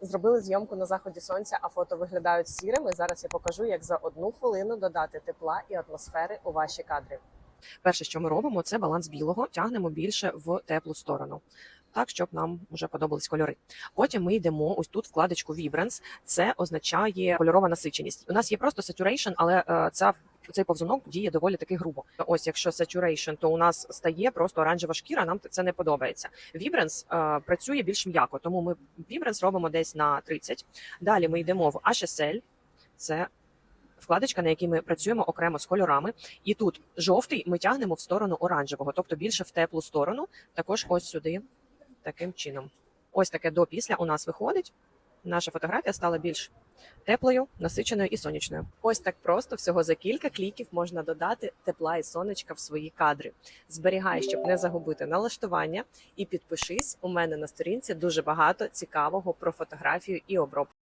Зробили зйомку на заході сонця, а фото виглядають сірими. Зараз я покажу, як за одну хвилину додати тепла і атмосфери у ваші кадри. Перше, що ми робимо, це баланс білого, тягнемо більше в теплу сторону. Так, щоб нам вже подобались кольори. Потім ми йдемо ось тут вкладочку Vibrance. Це означає кольорова насиченість. У нас є просто saturation, але е, цей повзунок діє доволі таки грубо. Ось якщо saturation, то у нас стає просто оранжева шкіра. Нам це не подобається. Vibrance е, працює більш м'яко, тому ми Vibrance робимо десь на 30. Далі ми йдемо в HSL. Це вкладочка, на якій ми працюємо окремо з кольорами. І тут жовтий ми тягнемо в сторону оранжевого, тобто більше в теплу сторону. Також ось сюди, таким чином. Ось таке до після у нас виходить. Наша фотографія стала більш теплою, насиченою і сонячною. Ось так просто всього за кілька кліків можна додати тепла і сонечка в свої кадри. Зберігай, щоб не загубити налаштування, і підпишись. У мене на сторінці дуже багато цікавого про фотографію і обробку.